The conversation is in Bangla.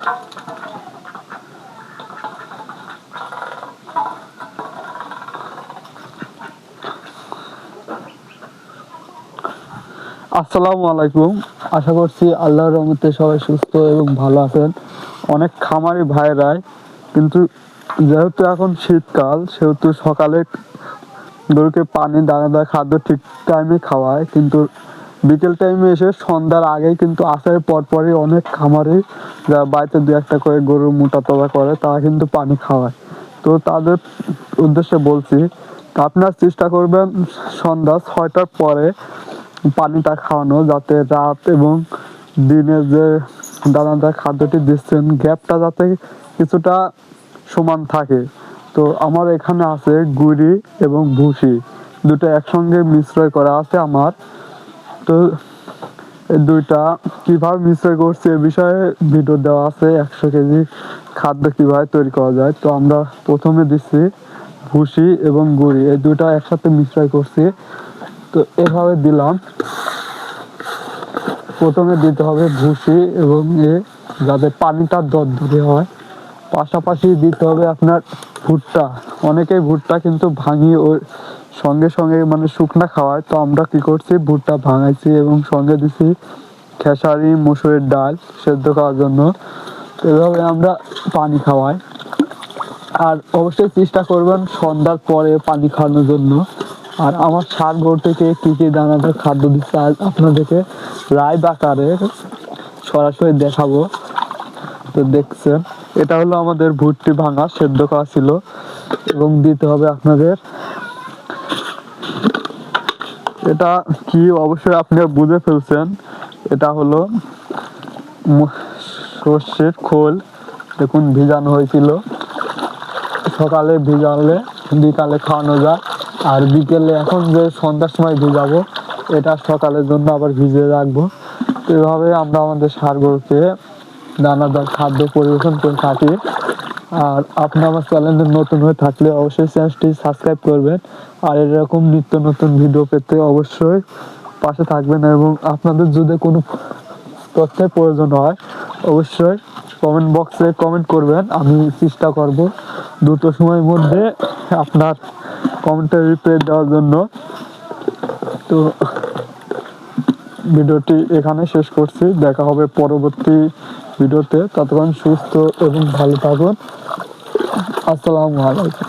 আসসালামু আলাইকুম। আশা করছি আল্লাহর রহমতে সবাই সুস্থ এবং ভালো আছেন। অনেক খামারি ভাইরাই কিন্তু যেহেতু এখন শীতকাল, সেহেতু সকালে গরুকে পানি, দানা দেয় খাদ্য ঠিক টাইমে খাওয়ায়, কিন্তু বিকেল টাইমে এসে সন্ধ্যার আগেই কিন্তু আসার পর পরই অনেক খামারি যারা বাড়িতে দু একটা করে গরু মোটা তোলা করে, তারা কিন্তু পানি খাওয়ায়। তো তাদের উদ্দেশ্যে বলছি, আপনার চেষ্টা করবেন সন্ধ্যা ছয়টার পরে পানিটা খাওয়ানো, যাতে রাত এবং দিনের যে দানাদার খাদ্যটি দিচ্ছেন, গ্যাপটা যাতে কিছুটা সমান থাকে। তো আমার এখানে আছে গুড়ি এবং ভুসি, দুটো একসঙ্গে মিশ্রয় করা আছে আমার। তো দুইটা কীভাবে মিশ্রয় করছি এ বিষয়ে ভিডিও দেওয়া আছে, একশো কেজি খাদ্য কীভাবে তৈরি করা যায়। তো আমরা প্রথমে দিচ্ছি ভুসি এবং গুড়ি, এই দুইটা একসাথে মিশ্রয় করছি। তো এভাবে দিলাম। প্রথমে দিতে হবে ভুসি এবং এ যাতে পানিটা দরদরে হয়। পাশাপাশি দিতে হবে আপনার ভুট্টা। অনেকেই ভুট্টা কিন্তু ভাঙিয়ে ওর সঙ্গে সঙ্গে মানে শুকনা খাওয়ায়। তো আমরা কি করছি? ভুট্টা ভাঙাইছি এবং সঙ্গে দিছি খেসারি, মুসুরের ডাল সেদ্ধ খাওয়ার জন্য। এভাবে আমরা পানি খাওয়াই। আর অবশ্যই চেষ্টা করবেন সন্ধ্যার পরে পানি খাওয়ানোর জন্য। আর আমার সার ঘর থেকে কী কী দানাদার খাদ্য দিচ্ছে আজ আপনাদেরকে রায় আকারে সরাসরি দেখাবো। তো দেখছেন, এটা হলো আমাদের ভুট্টি ভাঙা, সেদ্ধ খাওয়া ছিল। এবং দিতে হবে আপনাদের এটা কি অবশ্যই আপনি বুঝে ফেলছেন। এটা হলো সর্ষের খোল। দেখুন, ভিজানো হয়েছিল। সকালে ভিজালে, বিকালে খাওয়ানো যায়। আর বিকেলে এখন যে সন্ধ্যার সময় ভিজাবো, এটা সকালের জন্য আবার ভিজিয়ে রাখব। এভাবে আমরা আমাদের সার গরুকে দানাদার খাদ্য পরিবেশন করে থাকি। আর আপনি আমার চ্যানেলে নতুন হয়ে থাকলে অবশ্যই চ্যানেলটি সাবস্ক্রাইব করবেন। আর এরকম নিত্য নতুন ভিডিও পেতে অবশ্যই পাশে থাকবেন এবং আপনাদের যদি কোনো তথ্যের প্রয়োজন হয়, অবশ্যই কমেন্ট বক্সে কমেন্ট করবেন। আমি চেষ্টা করব দ্রুত সময়ের মধ্যে আপনার কমেন্টের রিপ্লাই দেওয়ার জন্য। তো ভিডিওটি এখানে শেষ করছি। দেখা হবে পরবর্তী ভিডিওতে। ততক্ষণ সুস্থ এবং ভালো থাকুন। আসসালামু আলাইকুম।